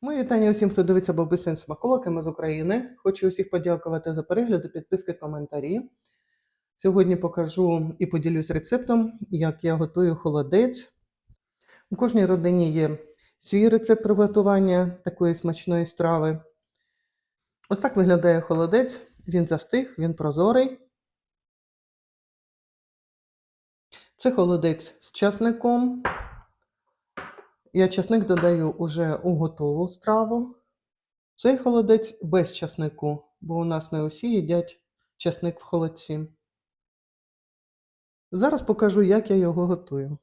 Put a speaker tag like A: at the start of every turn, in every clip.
A: Мої вітання усім, хто дивиться Бабусин Смаколики, ми з України. Хочу усіх подякувати за перегляди, підписки, коментарі. Сьогодні покажу і поділюсь рецептом, як я готую холодець. У кожній родині є свій рецепт приготування такої смачної страви. Ось так виглядає холодець. Він застиг, він прозорий. Це холодець з часником. Я часник додаю уже у готову страву. Цей холодець без часнику, бо у нас не усі їдять часник в холодці. Зараз покажу, як я його готую.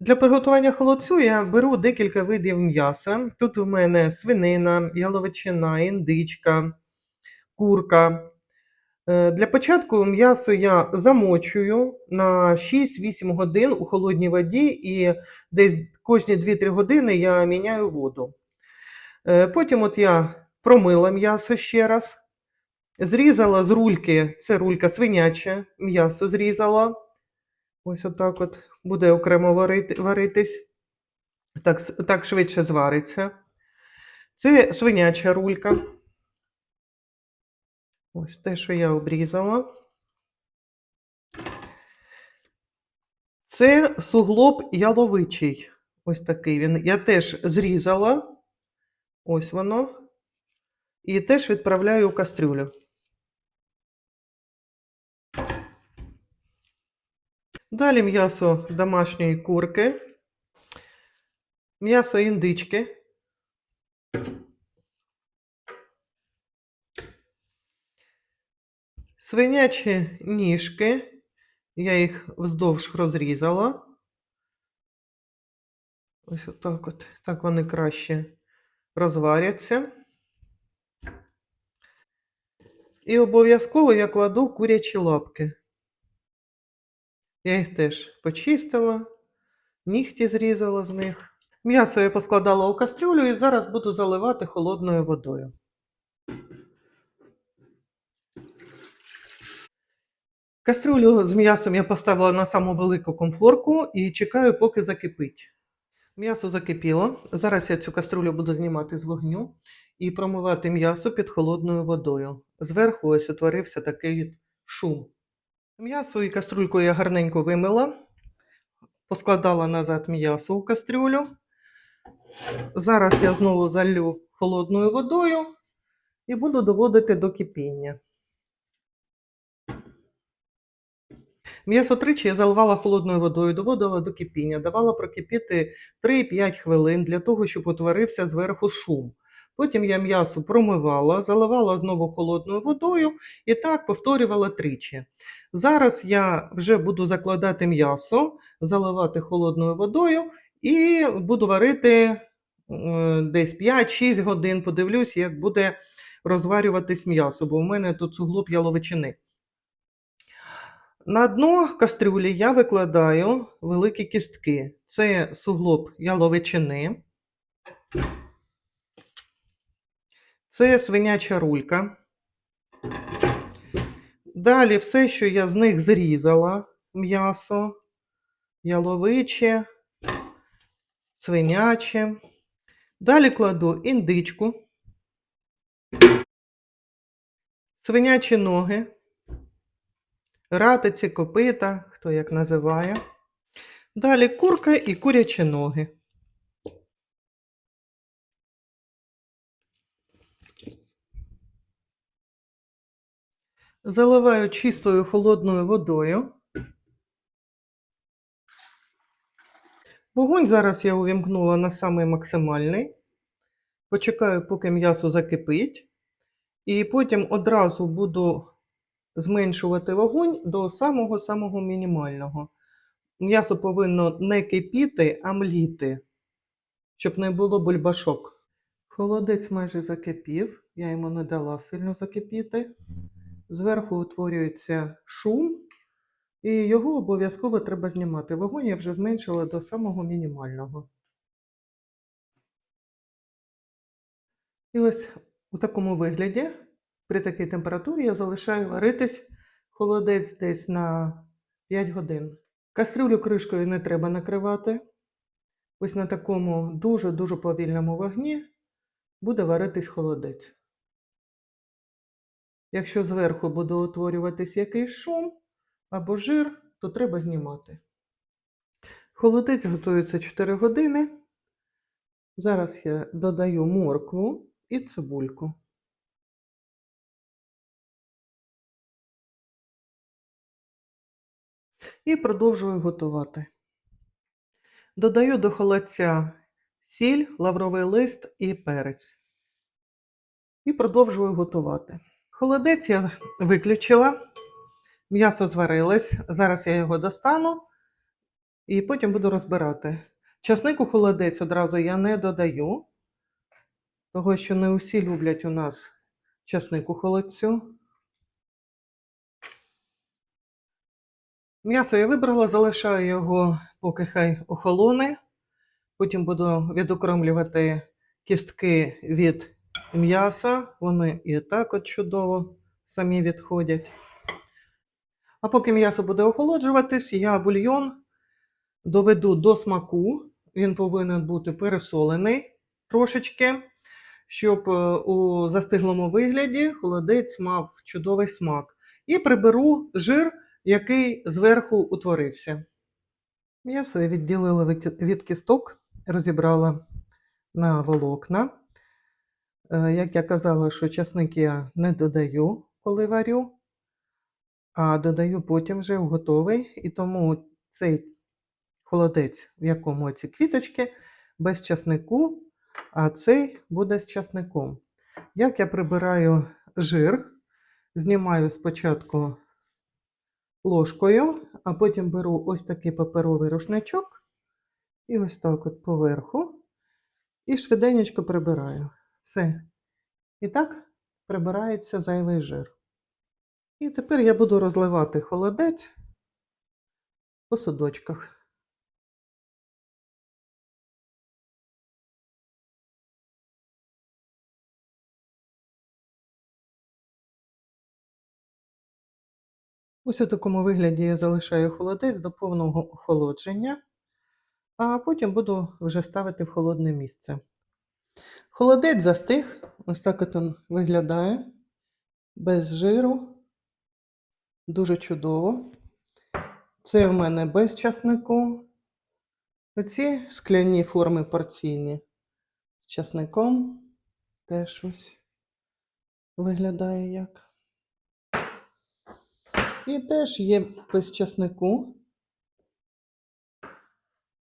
A: Для приготування холодцю я беру декілька видів м'яса. Тут у мене свинина, яловичина, індичка, курка. Е, Для початку м'ясо я замочую на 6-8 годин у холодній воді і десь кожні 2-3 години я міняю воду. Е, Потім от я промила м'ясо ще раз, зрізала з рульки, це рулька свиняче, м'ясо зрізала. Ось отак от буде окремо варити, варитись. Так, так швидше звариться. Це свиняча рулька. Ось те, що я обрізала. Це суглоб яловичий. Ось такий він. Я теж зрізала. Ось воно. І теж відправляю у кастрюлю. Далі м'ясо домашньої курки, м'ясо індички, свинячі ніжки. Я їх вздовж розрізала. Ось отак от. Так вони краще розваряться. І обов'язково я кладу курячі лапки. Я їх теж почистила, нігті зрізала з них. М'ясо я поскладала у кастрюлю і зараз буду заливати холодною водою. Кастрюлю з м'ясом я поставила на саму велику комфорку і чекаю, поки закипить. М'ясо закипіло. Зараз я цю кастрюлю буду знімати з вогню і промивати м'ясо під холодною водою. Зверху ось утворився такий шум. М'ясо і кастрюльку я гарненько вимила, поскладала назад м'ясо у кастрюлю. Зараз я знову залью холодною водою і буду доводити до кипіння. М'ясо тричі я заливала холодною водою, доводила до кипіння, давала прокипіти 3-5 хвилин для того, щоб утворився зверху шум. Потім я м'ясо промивала, заливала знову холодною водою і так повторювала тричі. Зараз я вже буду закладати м'ясо, заливати холодною водою і буду варити десь 5-6 годин. Подивлюсь, як буде розварюватись м'ясо, бо в мене тут суглоб яловичини. На дно кастрюлі я викладаю великі кістки. Це суглоб яловичини. Це свиняча рулька. Далі все, що я з них зрізала, м'ясо, яловиче, свиняче. Далі кладу індичку, свинячі ноги, ратиці, копита, хто як називає. Далі курка і курячі ноги. Заливаю чистою холодною водою. Вогонь зараз я увімкнула на самий максимальний. Почекаю, поки м'ясо закипить. І потім одразу буду зменшувати вогонь до самого-самого мінімального. М'ясо повинно не кипіти, а мліти, щоб не було бульбашок. Холодець майже закипів, я йому не дала сильно закипіти. Зверху утворюється шум, і його обов'язково треба знімати. Вогонь я вже зменшила до самого мінімального. І ось у такому вигляді, при такій температурі, я залишаю варитись холодець десь на 5 годин. Кастрюлю кришкою не треба накривати. Ось на такому дуже-дуже повільному вогні буде варитись холодець. Якщо зверху буде утворюватись якийсь шум або жир, то треба знімати. Холодець готується 4 години. Зараз я додаю моркву і цибульку. І продовжую готувати. Додаю до холодця сіль, лавровий лист і перець. І продовжую готувати. Холодець я виключила, м'ясо зварилось. Зараз я його достану і потім буду розбирати. Часник у холодець одразу я не додаю, того що не усі люблять у нас часник у холодцю. М'ясо я вибрала, залишаю його, поки хай охолоне. Потім буду відокремлювати кістки від м'яса. Вони і так от чудово самі відходять. А поки м'ясо буде охолоджуватись, я бульйон доведу до смаку. Він повинен бути пересолений трошечки, щоб е, у застиглому вигляді холодець мав чудовий смак. І приберу жир, який зверху утворився. Я відділила від- від кісток, розібрала на волокна. Е, Як я казала, що часник я не додаю, коли варю, а додаю потім вже в готовий. І тому цей холодець, в якому ці квіточки, без часнику, а цей буде з часником. Як я прибираю жир, знімаю спочатку ложкою, а потім беру ось такий паперовий рушничок і ось так от поверху, і швиденько прибираю. Все. І так прибирається зайвий жир. І тепер я буду розливати холодець по судочках. Ось у такому вигляді я залишаю холодець до повного охолодження, а потім буду вже ставити в холодне місце. Холодець застиг, ось так він виглядає, без жиру, дуже чудово. Це в мене без часнику. Оці скляні форми порційні з часником теж ось виглядає як. І теж є без часнику.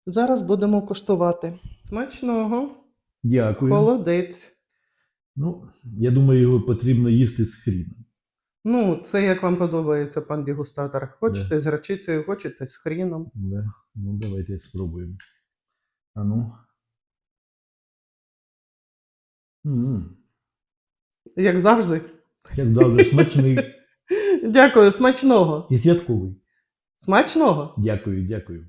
A: Зараз будемо куштувати. Смачного,
B: Дякую.
A: холодець.
B: Ну, я думаю, його потрібно їсти з хріном.
A: Ну, це як вам подобається, пан дегустатор. Хочете з гречицею, хочете з хріном.
B: Да. Ну, давайте спробуємо. А ну. М,
A: Як завжди.
B: Як завжди, смачний
A: Дякую, смачного.
B: і святковий.
A: Смачного.
B: Дякую, дякую.